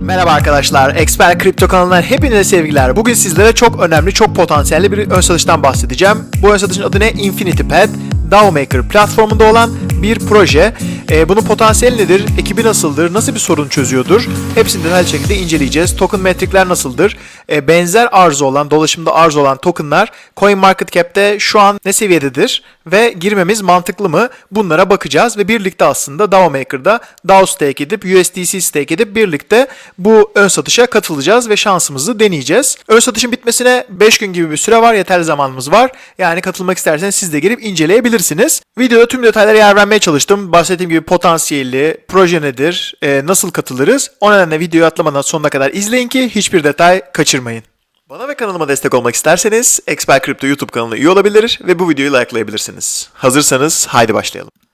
Merhaba arkadaşlar, Expert Kripto kanalından hepinize sevgiler. Bugün sizlere çok önemli, çok potansiyelli bir ön satıştan bahsedeceğim. Bu ön satışın adı ne? Infinity Pad. DAO Maker platformunda olan bir proje. Ee, bunun potansiyeli nedir? Ekibi nasıldır? Nasıl bir sorun çözüyordur? Hepsini detaylı şekilde inceleyeceğiz. Token metrikler nasıldır? Ee, benzer arzu olan, dolaşımda arzu olan tokenlar CoinMarketCap'te şu an ne seviyededir? Ve girmemiz mantıklı mı? Bunlara bakacağız ve birlikte aslında DAO Maker'da DAO stake edip USDC stake edip birlikte bu ön satışa katılacağız ve şansımızı deneyeceğiz. Ön satışın bitmesine 5 gün gibi bir süre var. Yeterli zamanımız var. Yani katılmak isterseniz siz de girip inceleyebilirsiniz. Videoda tüm detaylara yer vermeye çalıştım. Bahsettiğim gibi potansiyeli, proje nedir, e, nasıl katılırız? O nedenle videoyu atlamadan sonuna kadar izleyin ki hiçbir detay kaçırmayın. Bana ve kanalıma destek olmak isterseniz Expert Crypto YouTube kanalına üye olabilir ve bu videoyu likelayabilirsiniz. Hazırsanız haydi başlayalım.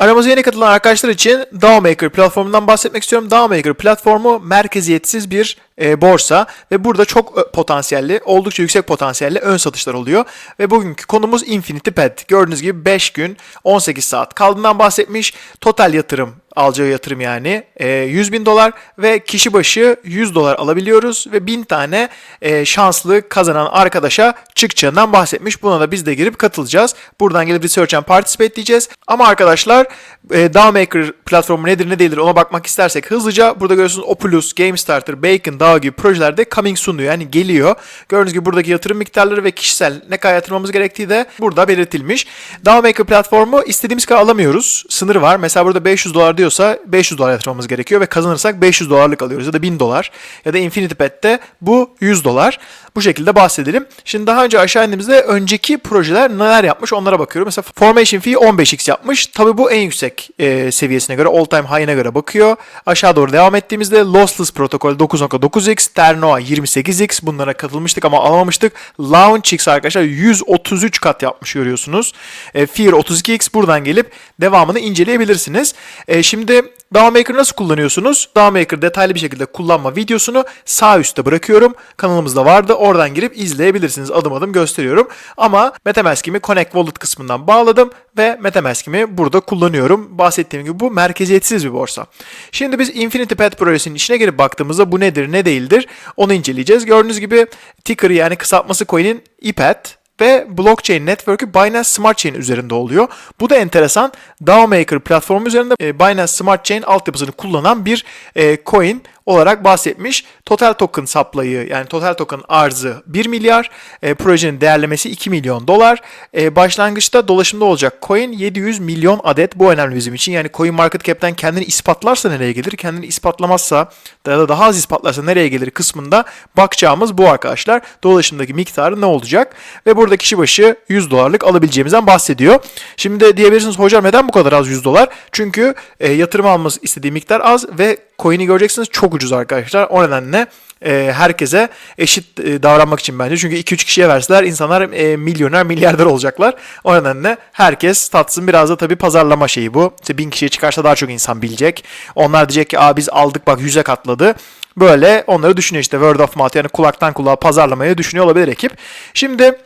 Aramıza yeni katılan arkadaşlar için DAO Maker platformundan bahsetmek istiyorum. DAO Maker platformu merkeziyetsiz bir e, borsa ve burada çok e, potansiyelli, oldukça yüksek potansiyelli ön satışlar oluyor. Ve bugünkü konumuz Infinity Pad. Gördüğünüz gibi 5 gün 18 saat kaldığından bahsetmiş. Total yatırım alacağı yatırım yani e, 100 bin dolar ve kişi başı 100 dolar alabiliyoruz ve 1000 tane e, şanslı kazanan arkadaşa çıkacağından bahsetmiş. Buna da biz de girip katılacağız. Buradan gelip Research and Participate diyeceğiz. Ama arkadaşlar e, DAO Maker platformu nedir ne değildir ona bakmak istersek hızlıca burada görüyorsunuz Opulus, GameStarter, Bacon, DAO gibi projelerde coming soon. Yani geliyor. Gördüğünüz gibi buradaki yatırım miktarları ve kişisel ne kadar yatırmamız gerektiği de burada belirtilmiş. DAO Maker platformu istediğimiz kadar alamıyoruz. Sınırı var. Mesela burada 500 dolar diyorsa 500 dolar yatırmamız gerekiyor ve kazanırsak 500 dolarlık alıyoruz ya da 1000 dolar ya da Infinity Pet'te bu 100 dolar. Bu şekilde bahsedelim. Şimdi daha önce aşağı indiğimizde önceki projeler neler yapmış onlara bakıyorum. Mesela Formation Fee 15x yapmış. Tabii bu en yüksek e, seviyesine göre, all time high'ine göre bakıyor. Aşağı doğru devam ettiğimizde Lossless Protocol 9.9x, Ternoa 28x bunlara katılmıştık ama alamamıştık. LaunchX arkadaşlar 133 kat yapmış görüyorsunuz. E, Fear 32x buradan gelip devamını inceleyebilirsiniz. E, şimdi DAO Maker nasıl kullanıyorsunuz? DAO Maker detaylı bir şekilde kullanma videosunu sağ üstte bırakıyorum. Kanalımızda vardı. Oradan girip izleyebilirsiniz. Adım adım gösteriyorum. Ama MetaMask'imi Connect Wallet kısmından bağladım ve MetaMask'imi burada kullanıyorum. Bahsettiğim gibi bu merkeziyetsiz bir borsa. Şimdi biz Infinity Pad projesinin içine girip baktığımızda bu nedir ne değildir onu inceleyeceğiz. Gördüğünüz gibi ticker'ı yani kısaltması coin'in IPAD ve blockchain network'ü Binance Smart Chain üzerinde oluyor. Bu da enteresan. DAO Maker platformu üzerinde e, Binance Smart Chain altyapısını kullanan bir e, coin olarak bahsetmiş. Total token supply'ı yani total token arzı 1 milyar, e, projenin değerlemesi 2 milyon dolar. E, başlangıçta dolaşımda olacak coin 700 milyon adet. Bu önemli bizim için. Yani Coin Market Cap'ten kendini ispatlarsa nereye gelir? Kendini ispatlamazsa ya da daha az ispatlarsa nereye gelir kısmında bakacağımız bu arkadaşlar. Dolaşımdaki miktarı ne olacak? Ve burada kişi başı 100 dolarlık alabileceğimizden bahsediyor. Şimdi de diyebilirsiniz hocam neden bu kadar az 100 dolar? Çünkü e, yatırım alması istediği miktar az ve coin'i göreceksiniz çok ucuz arkadaşlar. O nedenle e, herkese eşit e, davranmak için bence. Çünkü 2-3 kişiye verseler insanlar e, milyoner, milyarder olacaklar. O nedenle herkes tatsın. Biraz da tabii pazarlama şeyi bu. İşte 1000 kişiye çıkarsa daha çok insan bilecek. Onlar diyecek ki Aa, biz aldık bak 100'e katladı. Böyle onları düşünüyor işte word of mouth yani kulaktan kulağa pazarlamayı düşünüyor olabilir ekip. Şimdi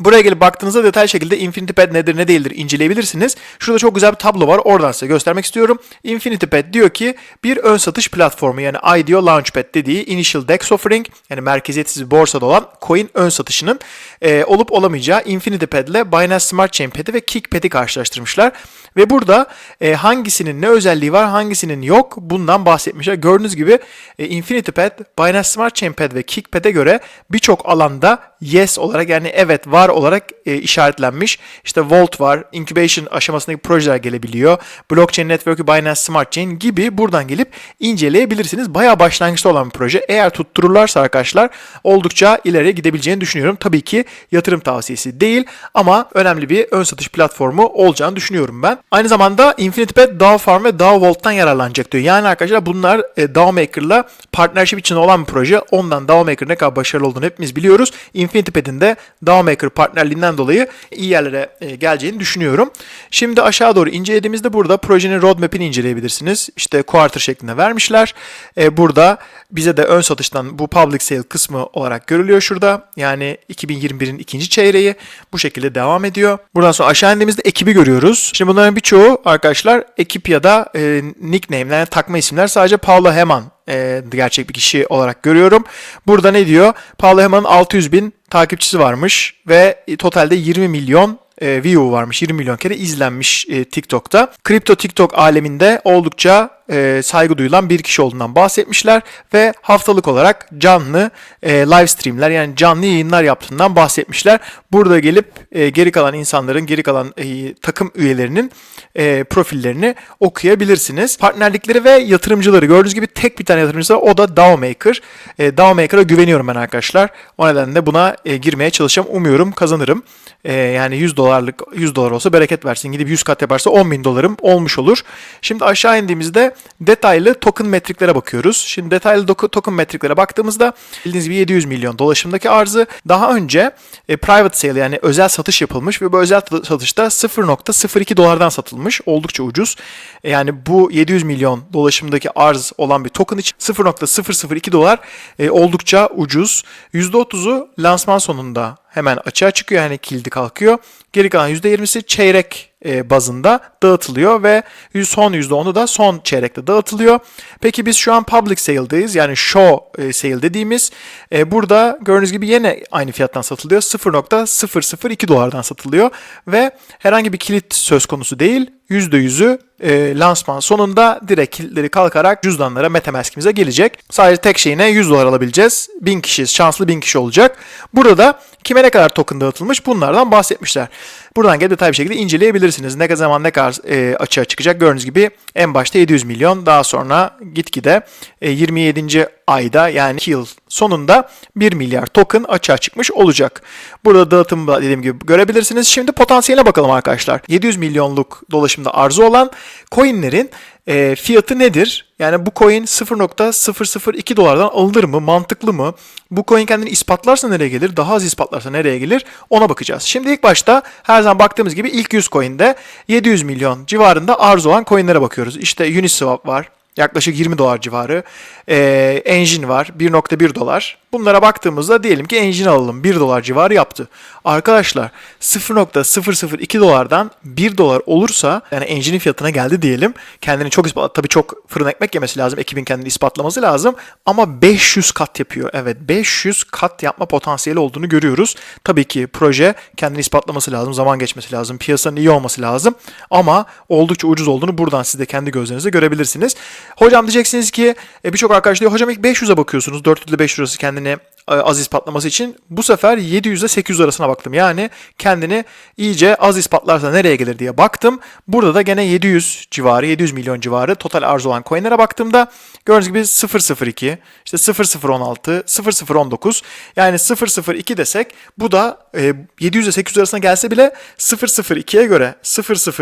Buraya gelip baktığınızda detaylı şekilde Infinity Pad nedir ne değildir inceleyebilirsiniz. Şurada çok güzel bir tablo var. Oradan size göstermek istiyorum. Infinity Pad diyor ki bir ön satış platformu yani IDO Launchpad dediği Initial Dex Offering yani merkeziyetsiz borsada olan coin ön satışının e, olup olamayacağı Infinity Pad ile Binance Smart Chain Pad'i ve Kick Pad'i karşılaştırmışlar. Ve burada e, hangisinin ne özelliği var hangisinin yok bundan bahsetmişler. Gördüğünüz gibi e, Infinity Pad, Binance Smart Chain Pad ve Kick Pad'e göre birçok alanda yes olarak yani evet var olarak e, işaretlenmiş. İşte Vault var, incubation aşamasındaki projeler gelebiliyor. Blockchain Network'ü Binance Smart Chain gibi buradan gelip inceleyebilirsiniz. Bayağı başlangıçta olan bir proje. Eğer tuttururlarsa arkadaşlar oldukça ileriye gidebileceğini düşünüyorum. Tabii ki yatırım tavsiyesi değil ama önemli bir ön satış platformu olacağını düşünüyorum ben. Aynı zamanda Infinity Pad, DAO Farm ve DAO Vault'tan yararlanacak diyor. Yani arkadaşlar bunlar e, DAO Maker'la partnership içinde olan bir proje. Ondan DAO Maker ne kadar başarılı olduğunu hepimiz biliyoruz. Infinity Pad'in de DAO Maker partnerliğinden dolayı iyi yerlere e, geleceğini düşünüyorum. Şimdi aşağı doğru incelediğimizde burada projenin roadmap'ini inceleyebilirsiniz. İşte quarter şeklinde vermişler. E, burada bize de ön satıştan bu public sale kısmı olarak görülüyor şurada. Yani 2021'in ikinci çeyreği bu şekilde devam ediyor. Buradan sonra aşağı indiğimizde ekibi görüyoruz. Şimdi bunların birçoğu arkadaşlar ekip ya da e, nickname'ler yani takma isimler sadece Paula Heman e, gerçek bir kişi olarak görüyorum. Burada ne diyor? Paula Heman'ın 600 bin takipçisi varmış ve totalde 20 milyon e, view varmış. 20 milyon kere izlenmiş e, TikTok'ta. Kripto TikTok aleminde oldukça e, saygı duyulan bir kişi olduğundan bahsetmişler ve haftalık olarak canlı e, live streamler yani canlı yayınlar yaptığından bahsetmişler. Burada gelip e, geri kalan insanların, geri kalan e, takım üyelerinin e, profillerini okuyabilirsiniz. Partnerlikleri ve yatırımcıları gördüğünüz gibi tek bir tane yatırımcısı var o da DAOmaker. E, DAOmaker'a güveniyorum ben arkadaşlar. O nedenle buna e, girmeye çalışacağım. Umuyorum kazanırım. E, yani 100 dolarlık 100 dolar olsa bereket versin. Gidip 100 kat yaparsa 10 bin dolarım olmuş olur. Şimdi aşağı indiğimizde detaylı token metriklere bakıyoruz. Şimdi detaylı token metriklere baktığımızda bildiğiniz gibi 700 milyon dolaşımdaki arzı daha önce e, private sale yani özel satış yapılmış ve bu özel satışta 0.02 dolardan satılmış. Oldukça ucuz. E, Yani bu 700 milyon dolaşımdaki arz olan bir token için 0.002 dolar e, oldukça ucuz. %30'u lansman sonunda hemen açığa çıkıyor yani kilidi kalkıyor. Geri kalan %20'si çeyrek e, bazında dağıtılıyor ve son %10'u da son çeyrekte dağıtılıyor. Peki biz şu an public sale'dayız yani show e, sale dediğimiz e, burada gördüğünüz gibi yine aynı fiyattan satılıyor. 0.002 dolardan satılıyor ve herhangi bir kilit söz konusu değil. %100'ü e, lansman sonunda direkt kilitleri kalkarak cüzdanlara Metamask'imize gelecek. Sadece tek şeyine 100 dolar alabileceğiz. 1000 kişi, şanslı 1000 kişi olacak. Burada kime ne kadar token dağıtılmış bunlardan bahsetmişler. Buradan gelip detaylı bir şekilde inceleyebilirsiniz. Ne zaman ne kadar e, açığa çıkacak gördüğünüz gibi en başta 700 milyon daha sonra gitgide e, 27. ayda yani 2 yıl sonunda 1 milyar token açığa çıkmış olacak. Burada dağıtımı da dediğim gibi görebilirsiniz. Şimdi potansiyeline bakalım arkadaşlar. 700 milyonluk dolaşımda arzu olan coinlerin e, fiyatı nedir? Yani bu coin 0.002 dolardan alınır mı? Mantıklı mı? Bu coin kendini ispatlarsa nereye gelir? Daha az ispatlarsa nereye gelir? Ona bakacağız. Şimdi ilk başta her zaman baktığımız gibi ilk 100 coin'de 700 milyon civarında arz olan coin'lere bakıyoruz. İşte Uniswap var. Yaklaşık 20 dolar civarı. Ee, Engine var 1.1 dolar. Bunlara baktığımızda diyelim ki Engine alalım 1 dolar civarı yaptı. Arkadaşlar 0.002 dolardan 1 dolar olursa yani Engine'in fiyatına geldi diyelim. Kendini çok ispat tabii çok fırın ekmek yemesi lazım. Ekibin kendini ispatlaması lazım. Ama 500 kat yapıyor. Evet 500 kat yapma potansiyeli olduğunu görüyoruz. Tabii ki proje kendini ispatlaması lazım. Zaman geçmesi lazım. Piyasanın iyi olması lazım. Ama oldukça ucuz olduğunu buradan siz de kendi gözlerinizle görebilirsiniz. Hocam diyeceksiniz ki e, birçok arkadaş diyor hocam ilk 500'e bakıyorsunuz. 400 ile 500 arası kendini e, az ispatlaması için. Bu sefer 700 ile 800 arasına baktım. Yani kendini iyice az ispatlarsa nereye gelir diye baktım. Burada da gene 700 civarı, 700 milyon civarı total arz olan coinlere baktığımda gördüğünüz gibi 002, işte 0016, 0019 yani 002 desek bu da e, 700 ile 800 arasına gelse bile 002'ye göre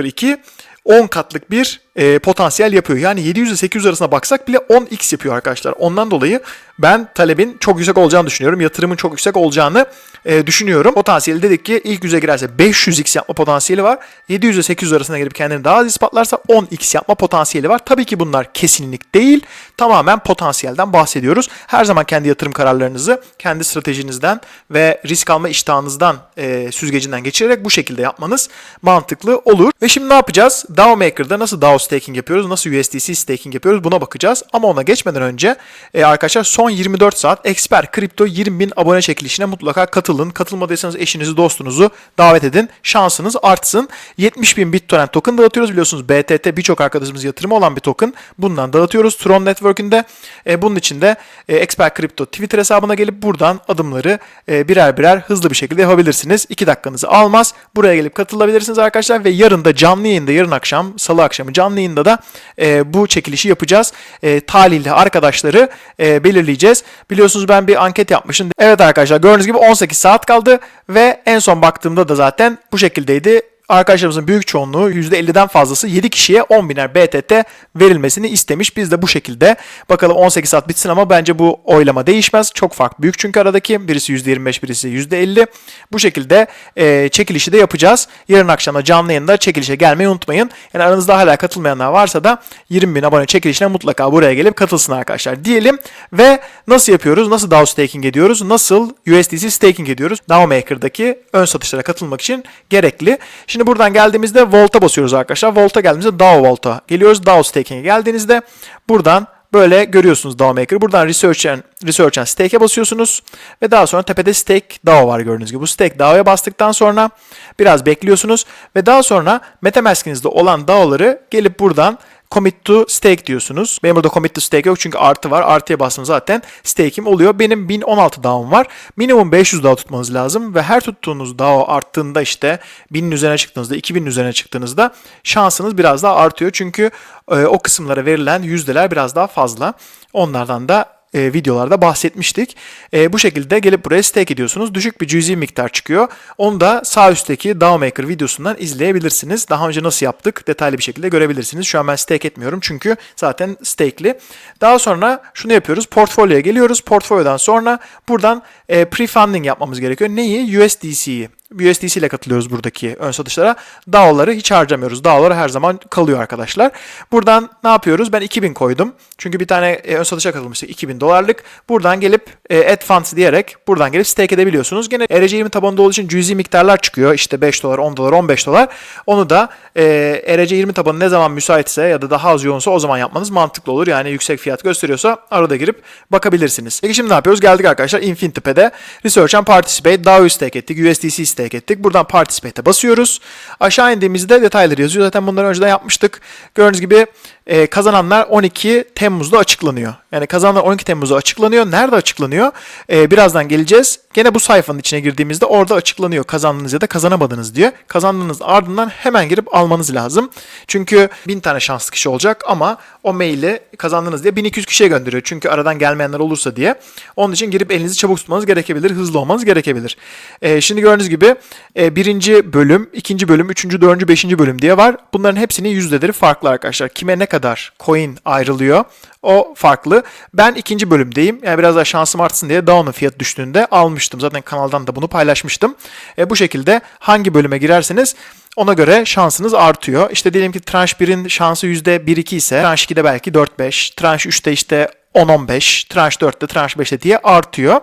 002 10 katlık bir e, potansiyel yapıyor. Yani 700 ile 800 arasına baksak bile 10x yapıyor arkadaşlar. Ondan dolayı ben talebin çok yüksek olacağını düşünüyorum. Yatırımın çok yüksek olacağını e, düşünüyorum. Potansiyeli dedik ki ilk yüze girerse 500x yapma potansiyeli var. 700 ile 800 arasına girip kendini daha az ispatlarsa 10x yapma potansiyeli var. Tabii ki bunlar kesinlik değil. Tamamen potansiyelden bahsediyoruz. Her zaman kendi yatırım kararlarınızı kendi stratejinizden ve risk alma iştahınızdan e, süzgecinden geçirerek bu şekilde yapmanız mantıklı olur. Ve şimdi ne yapacağız? DAO Maker'da nasıl DAO staking yapıyoruz, nasıl USDC staking yapıyoruz buna bakacağız. Ama ona geçmeden önce e, arkadaşlar son 24 saat Expert Crypto 20 bin abone çekilişine mutlaka katılın. Katılmadıysanız eşinizi, dostunuzu davet edin. Şansınız artsın. 70 bin BitTorrent token dağıtıyoruz. Biliyorsunuz BTT birçok arkadaşımız yatırımı olan bir token. Bundan dağıtıyoruz Tron Network'ünde. E, bunun için de e, Expert Crypto Twitter hesabına gelip buradan adımları e, birer birer hızlı bir şekilde yapabilirsiniz. 2 dakikanızı almaz. Buraya gelip katılabilirsiniz arkadaşlar ve yarın da canlı yayında yarın akşam salı akşamı canlı yayında da e, bu çekilişi yapacağız. E, talihli arkadaşları e, belirleyeceğiz. Biliyorsunuz ben bir anket yapmışım. Evet arkadaşlar gördüğünüz gibi 18 saat kaldı ve en son baktığımda da zaten bu şekildeydi. Arkadaşlarımızın büyük çoğunluğu %50'den fazlası 7 kişiye 10 biner BTT verilmesini istemiş. Biz de bu şekilde bakalım 18 saat bitsin ama bence bu oylama değişmez. Çok fark büyük çünkü aradaki birisi %25 birisi %50. Bu şekilde e, çekilişi de yapacağız. Yarın akşam da canlı yayında çekilişe gelmeyi unutmayın. Yani aranızda hala katılmayanlar varsa da 20 bin abone çekilişine mutlaka buraya gelip katılsın arkadaşlar diyelim. Ve nasıl yapıyoruz? Nasıl DAO staking ediyoruz? Nasıl USDC staking ediyoruz? DAO Maker'daki ön satışlara katılmak için gerekli. Şimdi buradan geldiğimizde Volt'a basıyoruz arkadaşlar. Volt'a geldiğimizde DAO Volt'a geliyoruz. DAO staking'e geldiğinizde buradan Böyle görüyorsunuz DAO Maker'ı. Buradan Research and, Research and Stake'e basıyorsunuz. Ve daha sonra tepede Stake DAO var gördüğünüz gibi. Bu Stake DAO'ya bastıktan sonra biraz bekliyorsunuz. Ve daha sonra Metamask'inizde olan DAO'ları gelip buradan commit to stake diyorsunuz. Benim burada commit to stake yok çünkü artı var. Artıya bastım zaten stake'im oluyor. Benim 1016 DAO'm var. Minimum 500 DAO tutmanız lazım ve her tuttuğunuz DAO arttığında işte 1000'in üzerine çıktığınızda, 2000'in üzerine çıktığınızda şansınız biraz daha artıyor. Çünkü e, o kısımlara verilen yüzdeler biraz daha fazla. Onlardan da e, videolarda bahsetmiştik. E, bu şekilde gelip buraya stake ediyorsunuz. Düşük bir cüzi miktar çıkıyor. Onu da sağ üstteki DAO Maker videosundan izleyebilirsiniz. Daha önce nasıl yaptık detaylı bir şekilde görebilirsiniz. Şu an ben stake etmiyorum çünkü zaten stake'li. Daha sonra şunu yapıyoruz. Portfolyoya geliyoruz. Portfolyodan sonra buradan e, pre-funding yapmamız gerekiyor. Neyi? USDC'yi. USDC ile katılıyoruz buradaki ön satışlara. DAO'ları hiç harcamıyoruz. DAO'ları her zaman kalıyor arkadaşlar. Buradan ne yapıyoruz? Ben 2000 koydum. Çünkü bir tane e, ön satışa katılmıştık 2000 dolarlık. Buradan gelip e, add funds diyerek buradan gelip stake edebiliyorsunuz. Gene ERC20 tabanında olduğu için cüzi miktarlar çıkıyor. İşte 5 dolar, 10 dolar, 15 dolar. Onu da e, ERC20 tabanı ne zaman müsaitse ya da daha az yoğunsa o zaman yapmanız mantıklı olur. Yani yüksek fiyat gösteriyorsa arada girip bakabilirsiniz. Peki şimdi ne yapıyoruz? Geldik arkadaşlar InfinityPad'e. Research and Participate. DAO'yu stake ettik. USDC stake ettik. Buradan Participate'e basıyoruz. Aşağı indiğimizde detayları yazıyor. Zaten bunları önceden yapmıştık. Gördüğünüz gibi e, kazananlar 12 Temmuz'da açıklanıyor. Yani kazananlar 12 Temmuz'da açıklanıyor. Nerede açıklanıyor? E, birazdan geleceğiz. Gene bu sayfanın içine girdiğimizde orada açıklanıyor. Kazandınız ya da kazanamadınız diye. Kazandığınız ardından hemen girip almanız lazım. Çünkü 1000 tane şanslı kişi olacak ama o maili kazandınız diye 1200 kişiye gönderiyor. Çünkü aradan gelmeyenler olursa diye. Onun için girip elinizi çabuk tutmanız gerekebilir. Hızlı olmanız gerekebilir. E, şimdi gördüğünüz gibi e, birinci bölüm, ikinci bölüm, üçüncü, dördüncü, beşinci bölüm diye var. Bunların hepsinin yüzdeleri farklı arkadaşlar. Kime ne kadar coin ayrılıyor o farklı. Ben ikinci bölümdeyim. Yani biraz daha şansım artsın diye Dawn'un fiyatı düştüğünde almıştım. Zaten kanaldan da bunu paylaşmıştım. E, bu şekilde hangi bölüme girerseniz ona göre şansınız artıyor. İşte diyelim ki tranche 1'in şansı %1-2 ise tranche 2'de belki 4-5, tranche 3'te işte 10-15, tranche 4'te, tranche 5'te diye artıyor.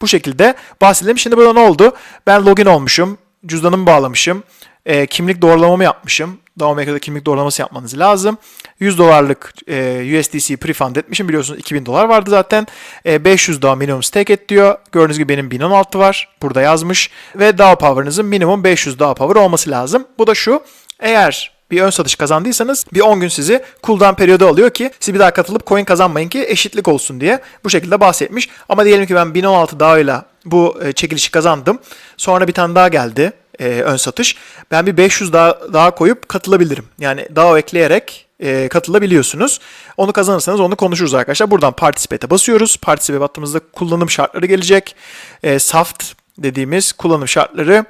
Bu şekilde bahsedelim. Şimdi burada ne oldu? Ben login olmuşum, cüzdanımı bağlamışım, e, kimlik doğrulamamı yapmışım. DAO Maker'da kimlik doğrulaması yapmanız lazım. 100 dolarlık e, USDC prefund etmişim. Biliyorsunuz 2000 dolar vardı zaten. E, 500 daha minimum stake et diyor. Gördüğünüz gibi benim 1016 var. Burada yazmış. Ve DAO power'ınızın minimum 500 DAO power olması lazım. Bu da şu. Eğer bir ön satış kazandıysanız bir 10 gün sizi cooldown periyodu alıyor ki siz bir daha katılıp coin kazanmayın ki eşitlik olsun diye bu şekilde bahsetmiş. Ama diyelim ki ben 1016 DAO ile bu e, çekilişi kazandım. Sonra bir tane daha geldi e, ön satış. Ben bir 500 daha, daha koyup katılabilirim. Yani DAO ekleyerek e, katılabiliyorsunuz. Onu kazanırsanız onu konuşuruz arkadaşlar. Buradan Participate'e basıyoruz. Participate battığımızda kullanım şartları gelecek. E, soft dediğimiz kullanım şartları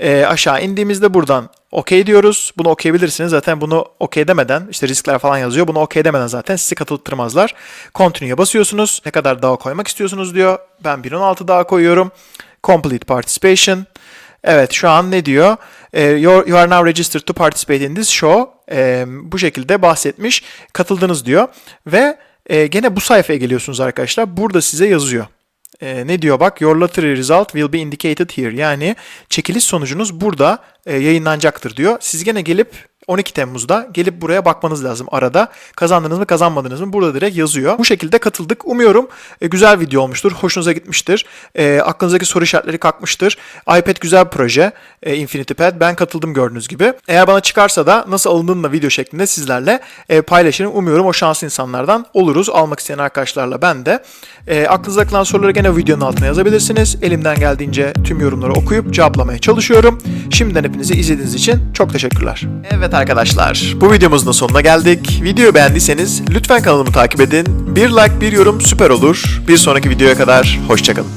e, aşağı indiğimizde buradan okey diyoruz. Bunu okeyabilirsiniz. Zaten bunu okey demeden işte riskler falan yazıyor. Bunu okey demeden zaten sizi katıltırmazlar. Continue'ya basıyorsunuz. Ne kadar daha koymak istiyorsunuz diyor. Ben 1.16 daha koyuyorum. Complete participation. Evet şu an ne diyor? E, you are now registered to participate in this show. E, bu şekilde bahsetmiş. Katıldınız diyor. Ve e, gene bu sayfaya geliyorsunuz arkadaşlar. Burada size yazıyor. E, ne diyor bak? Your lottery result will be indicated here. Yani çekiliş sonucunuz burada e, yayınlanacaktır diyor. Siz gene gelip 12 Temmuz'da gelip buraya bakmanız lazım arada. Kazandınız mı kazanmadınız mı burada direkt yazıyor. Bu şekilde katıldık. Umuyorum e, güzel video olmuştur. Hoşunuza gitmiştir. E, aklınızdaki soru işaretleri kalkmıştır. iPad güzel bir proje. E, Infinity Pad. Ben katıldım gördüğünüz gibi. Eğer bana çıkarsa da nasıl alındığını video şeklinde sizlerle e, paylaşırım. Umuyorum o şanslı insanlardan oluruz. Almak isteyen arkadaşlarla ben de. E, aklınıza kalan soruları gene videonun altına yazabilirsiniz. Elimden geldiğince tüm yorumları okuyup cevaplamaya çalışıyorum. Şimdiden hepinizi izlediğiniz için çok teşekkürler. Arkadaşlar, bu videomuzun da sonuna geldik. Videoyu beğendiyseniz lütfen kanalımı takip edin. Bir like, bir yorum süper olur. Bir sonraki videoya kadar hoşçakalın.